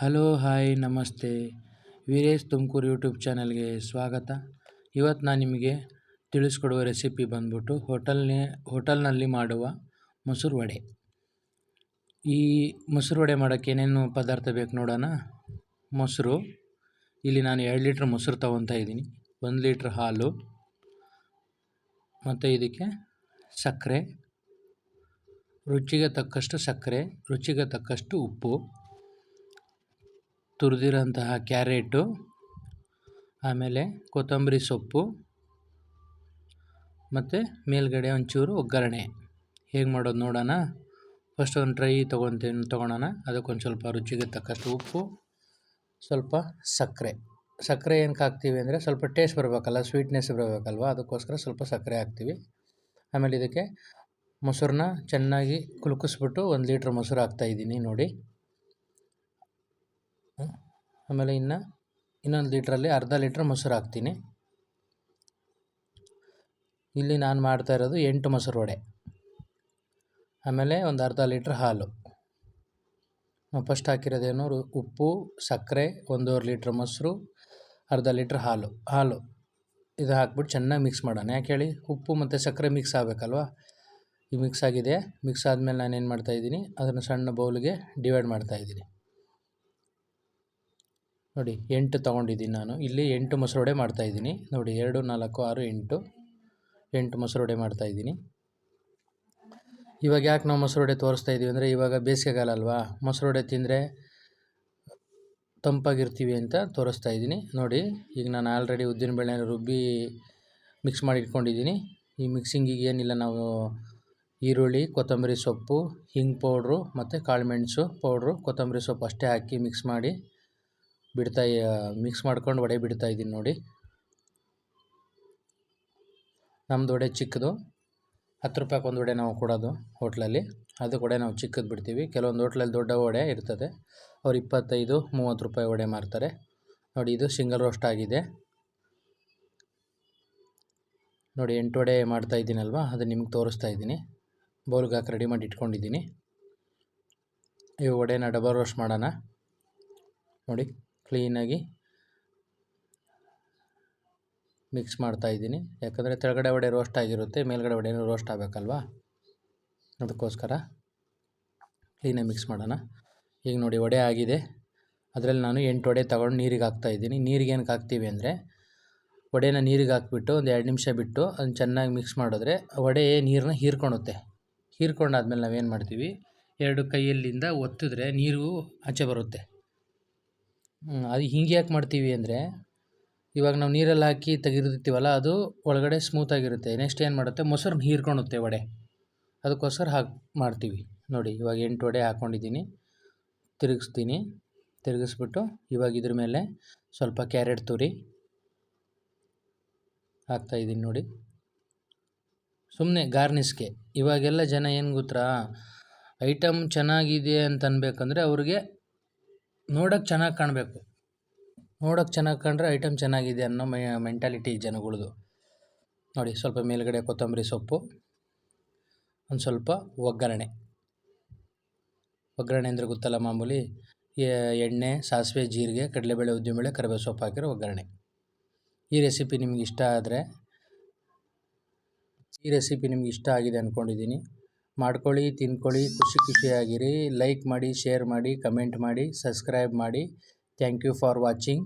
Hello, hi, ನಮಸ್ತೆ. Veeresh Tumakuru YouTube ಚಾನಲ್ಗೆ ಸ್ವಾಗತ. ಇವತ್ತು ನಾನು ನಿಮಗೆ ತಿಳಿಸ್ಕೊಡುವ ರೆಸಿಪಿ ಬಂದ್ಬಿಟ್ಟು ಹೋಟೆಲ್ನೇ, ಹೋಟೆಲ್ನಲ್ಲಿ ಮಾಡುವ ಮೊಸರು ವಡೆ. ಈ ಮೊಸರು ವಡೆ ಮಾಡೋಕ್ಕೆ ಏನೇನು ಪದಾರ್ಥ ಬೇಕು ನೋಡೋಣ? ಮೊಸರು, ಇಲ್ಲಿ ನಾನು ಎರಡು ಲೀಟ್ರ್ ಮೊಸರು ತೊಗೊತಾ ಇದ್ದೀನಿ. ಒಂದು ಲೀಟ್ರ್ ಹಾಲು, ಮತ್ತು ಇದಕ್ಕೆ ಸಕ್ಕರೆ, ರುಚಿಗೆ ತಕ್ಕಷ್ಟು ಸಕ್ಕರೆ, ರುಚಿಗೆ ತಕ್ಕಷ್ಟು ಉಪ್ಪು. ತುರಿದಿರೋಂತಹ ಕ್ಯಾರೆಟು, ಆಮೇಲೆ ಕೊತ್ತಂಬರಿ ಸೊಪ್ಪು, ಮತ್ತು ಮೇಲ್ಗಡೆ ಒಂಚೂರು ಒಗ್ಗರಣೆ. ಹೇಗೆ ಮಾಡೋದು ನೋಡೋಣ. ಫಸ್ಟ್ ಒಂದು ಟ್ರೈ ತೊಗೊತೀನಿ, ತೊಗೊಳೋಣ. ಅದಕ್ಕೊಂದು ಸ್ವಲ್ಪ ರುಚಿಗೆ ತಕ್ಕಷ್ಟು ಉಪ್ಪು, ಸ್ವಲ್ಪ ಸಕ್ಕರೆ. ಸಕ್ಕರೆ ಏನಕ್ಕೆ ಹಾಕ್ತೀವಿ ಅಂದರೆ ಸ್ವಲ್ಪ ಟೇಸ್ಟ್ ಬರಬೇಕಲ್ಲ ಸ್ವೀಟ್ನೆಸ್ ಬರಬೇಕಲ್ವ? ಅದಕ್ಕೋಸ್ಕರ ಸ್ವಲ್ಪ ಸಕ್ಕರೆ ಹಾಕ್ತೀವಿ. ಆಮೇಲೆ ಇದಕ್ಕೆ ಮೊಸರನ್ನ ಚೆನ್ನಾಗಿ ಕುಲುಕಿಸ್ಬಿಟ್ಟು ಒಂದು ಲೀಟ್ರ್ ಮೊಸರು ಹಾಕ್ತಾಯಿದ್ದೀನಿ ನೋಡಿ. ಆಮೇಲೆ ಇನ್ನು ಇನ್ನೊಂದು ಲೀಟ್ರಲ್ಲಿ ಅರ್ಧ ಲೀಟ್ರ್ ಮೊಸರು ಹಾಕ್ತೀನಿ. ಇಲ್ಲಿ ನಾನು ಮಾಡ್ತಾ ಇರೋದು ಎಂಟು ಮೊಸರು ವಡೆ. ಆಮೇಲೆ ಒಂದು ಅರ್ಧ ಲೀಟ್ರ್ ಹಾಲು. ನಾವು ಫಸ್ಟ್ ಹಾಕಿರೋದೇನು ಉಪ್ಪು, ಸಕ್ಕರೆ, ಒಂದೂವರೆ ಲೀಟ್ರ್ ಮೊಸರು, ಅರ್ಧ ಲೀಟ್ರ್ ಹಾಲು. ಹಾಲು. ಇದು ಹಾಕ್ಬಿಟ್ಟು ಚೆನ್ನಾಗಿ ಮಿಕ್ಸ್ ಮಾಡೋಣ. ಯಾಕೆ ಹೇಳಿ? ಉಪ್ಪು ಮತ್ತು ಸಕ್ಕರೆ ಮಿಕ್ಸ್ ಆಗಬೇಕಲ್ವ? ಈ ಮಿಕ್ಸ್ ಆಗಿದೆ. ಮಿಕ್ಸ್ ಆದಮೇಲೆ ನಾನೇನು ಮಾಡ್ತಾಯಿದ್ದೀನಿ ಅದನ್ನು ಸಣ್ಣ ಬೌಲ್ಗೆ ಡಿವೈಡ್ ಮಾಡ್ತಾಯಿದ್ದೀನಿ ನೋಡಿ, ಎಂಟು ತೊಗೊಂಡಿದ್ದೀನಿ ನಾನು. ಇಲ್ಲಿ ಎಂಟು ಮೊಸರು ವಡೆ ಮಾಡ್ತಾಯಿದ್ದೀನಿ ನೋಡಿ, ಎರಡು, ನಾಲ್ಕು, ಆರು, ಎಂಟು. ಎಂಟು ಮೊಸರು ವಡೆ ಮಾಡ್ತಾಯಿದ್ದೀನಿ ಇವಾಗ ಯಾಕೆ ನಾವು ಮೊಸರು ವಡೆ ತೋರಿಸ್ತಾ ಇದ್ದೀವಿ ಅಂದರೆ, ಇವಾಗ ಬೇಸಿಗೆಗಾಲ ಅಲ್ವಾ? ಮೊಸರು ವಡೆ ತಿಂದರೆ ತಂಪಾಗಿರ್ತೀವಿ ಅಂತ ತೋರಿಸ್ತಾ ಇದ್ದೀನಿ. ನೋಡಿ, ಈಗ ನಾನು ಆಲ್ರೆಡಿ ಉದ್ದಿನ ಬೇಳೆ ರುಬ್ಬಿ ಮಿಕ್ಸ್ ಮಾಡಿ ಇಟ್ಕೊಂಡಿದ್ದೀನಿ. ಈ ಮಿಕ್ಸಿಂಗಿಗೆ ಏನಿಲ್ಲ, ನಾವು ಈರುಳ್ಳಿ, ಕೊತ್ತಂಬರಿ ಸೊಪ್ಪು, ಹಿಂಗೆ ಪೌಡ್ರು ಮತ್ತು ಕಾಳುಮೆಣಸು ಪೌಡ್ರು ಕೊತ್ತಂಬರಿ ಸೊಪ್ಪು ಅಷ್ಟೇ ಹಾಕಿ ಮಿಕ್ಸ್ ಮಾಡಿ ಬಿಡ್ತಾ ಮಿಕ್ಸ್ ಮಾಡ್ಕೊಂಡು ವಡೆ ಬಿಡ್ತಾ ಇದ್ದೀನಿ ನೋಡಿ. ನಮ್ಮದು ವಡೆ ಚಿಕ್ಕದು. ಹತ್ತು ರೂಪಾಯಿಗೆ ಒಂದು ವಡೆ ನಾವು ಕೊಡೋದು ಹೋಟ್ಲಲ್ಲಿ. ಅದು ಕೂಡ ನಾವು ಚಿಕ್ಕದು ಬಿಡ್ತೀವಿ. ಕೆಲವೊಂದು ಹೋಟ್ಲಲ್ಲಿ ದೊಡ್ಡ ವಡೆ ಇರ್ತದೆ. ಅವ್ರು ಇಪ್ಪತ್ತೈದು, ಮೂವತ್ತು ರೂಪಾಯಿ ವಡೆ ಮಾರ್ತಾರೆ. ನೋಡಿ, ಇದು ಸಿಂಗಲ್ ರೋಸ್ಟ್ ಆಗಿದೆ. ನೋಡಿ, ಎಂಟು ವಡೆ ಮಾಡ್ತಾ ಇದ್ದೀನಲ್ವ? ಅದು ನಿಮ್ಗೆ ತೋರಿಸ್ತಾ ಇದ್ದೀನಿ. ಬೌಲ್ಗೆ ಹಾಕಿ ರೆಡಿ ಮಾಡಿ ಇಟ್ಕೊಂಡಿದ್ದೀನಿ. ಈ ವಡೆನ ಡಬಲ್ ರೋಸ್ಟ್ ಮಾಡೋಣ. ನೋಡಿ. ಕ್ಲೀನಾಗಿ ಮಿಕ್ಸ್ ಮಾಡ್ತಾ ಇದ್ದೀನಿ. ಯಾಕಂದರೆ ಕೆಳಗಡೆ ವಡೆ ರೋಸ್ಟ್ ಆಗಿರುತ್ತೆ, ಮೇಲ್ಗಡೆ ವಡೆನೂ ರೋಸ್ಟ್ ಆಗಬೇಕಲ್ವಾ? ಅದಕ್ಕೋಸ್ಕರ ಕ್ಲೀನಾಗಿ ಮಿಕ್ಸ್ ಮಾಡೋಣ. ಈಗ ನೋಡಿ, ವಡೆ ಆಗಿದೆ. ಅದರಲ್ಲಿ ನಾನು ಎಂಟು ವಡೆ ತೊಗೊಂಡು ನೀರಿಗೆ ಹಾಕ್ತಾಯಿದ್ದೀನಿ ನೀರಿಗೆ ಏನಕ್ಕೆ ಹಾಕ್ತೀವಿ ಅಂದರೆ, ವಡೆನ ನೀರಿಗೆ ಹಾಕ್ಬಿಟ್ಟು ಒಂದು ಎರಡು ನಿಮಿಷ ಬಿಟ್ಟು ಅದನ್ನು ಚೆನ್ನಾಗಿ ಮಿಕ್ಸ್ ಮಾಡಿದ್ರೆ ವಡೆ ನೀರನ್ನ ಹೀರ್ಕೊಳುತ್ತೆ ಹೀರ್ಕೊಂಡಾದ್ಮೇಲೆ ನಾವೇನು ಮಾಡ್ತೀವಿ, ಎರಡು ಕೈಯಲ್ಲಿಂದ ಒತ್ತಿದ್ರೆ ನೀರು ಆಚೆ ಬರುತ್ತೆ. ಅದು ಹಿಂಗೆ ಯಾಕೆ ಮಾಡ್ತೀವಿ ಅಂದರೆ ಇವಾಗ ನಾವು ನೀರಲ್ಲಿ ಹಾಕಿ ತೆಗೆದಿರ್ತೀವಲ್ಲ, ಅದು ಒಳಗಡೆ ಸ್ಮೂತಾಗಿರುತ್ತೆ ನೆಕ್ಸ್ಟ್ ಏನು ಮಾಡುತ್ತೆ? ಮೊಸರನ್ನ ಹೀರ್ಕೊಳುತ್ತೆ ವಡೆ. ಅದಕ್ಕೋಸ್ಕರ ಹಾಕಿ ಮಾಡ್ತೀವಿ. ನೋಡಿ, ಇವಾಗ ಎಂಟು ವಡೆ ಹಾಕ್ಕೊಂಡಿದ್ದೀನಿ ತಿರುಗಿಸ್ತೀನಿ. ತಿರುಗಿಸ್ಬಿಟ್ಟು ಇವಾಗ ಇದ್ರ ಮೇಲೆ ಸ್ವಲ್ಪ ಕ್ಯಾರೆಟ್ ತುರಿ ಹಾಕ್ತಾಯಿದ್ದೀನಿ ನೋಡಿ. ಸುಮ್ಮನೆ ಗಾರ್ನಿಸ್ಗೆ ಇವಾಗೆಲ್ಲ ಜನ ಏನು ಗೊತ್ತಾ, ಐಟಮ್ ಚೆನ್ನಾಗಿದೆ ಅಂತ ಅನ್ಬೇಕಂದ್ರೆ ಅವ್ರಿಗೆ ನೋಡೋಕ್ಕೆ ಚೆನ್ನಾಗಿ ಕಾಣಬೇಕು. ನೋಡೋಕ್ಕೆ ಚೆನ್ನಾಗಿ ಕಂಡ್ರೆ ಐಟಮ್ ಚೆನ್ನಾಗಿದೆ ಅನ್ನೋ ಮೈ, ಮೆಂಟಾಲಿಟಿ ಜನಗಳದು. ನೋಡಿ, ಸ್ವಲ್ಪ ಮೇಲುಗಡೆ ಕೊತ್ತಂಬರಿ ಸೊಪ್ಪು, ಒಂದು ಸ್ವಲ್ಪ ಒಗ್ಗರಣೆ. ಒಗ್ಗರಣೆ ಅಂದರೆ ಗೊತ್ತಲ್ಲ ಮಾಮೂಲಿ ಎಣ್ಣೆ, ಸಾಸಿವೆ, ಜೀರಿಗೆ, ಕಡಲೆಬೇಳೆ, ಉದ್ದಿನಬೇಳೆ, ಕರಿಬೇವು ಸೊಪ್ಪು ಹಾಕಿರೋ ಒಗ್ಗರಣೆ. ಈ ರೆಸಿಪಿ ನಿಮ್ಗೆ ಇಷ್ಟ ಆದರೆ, ಈ ರೆಸಿಪಿ ನಿಮ್ಗೆ ಇಷ್ಟ ಆಗಿದೆ ಅಂದ್ಕೊಂಡಿದ್ದೀನಿ ಮಾಡ್ಕೊಳ್ಳಿ, ತಿನ್ಕೊಳ್ಳಿ, ಖುಷಿ ಖುಷಿಯಾಗಿರಿ. ಲೈಕ್ ಮಾಡಿ ಶೇರ್ ಮಾಡಿ ಕಮೆಂಟ್ ಮಾಡಿ ಸಬ್ಸ್ಕ್ರೈಬ್ ಮಾಡಿ. Thank you for watching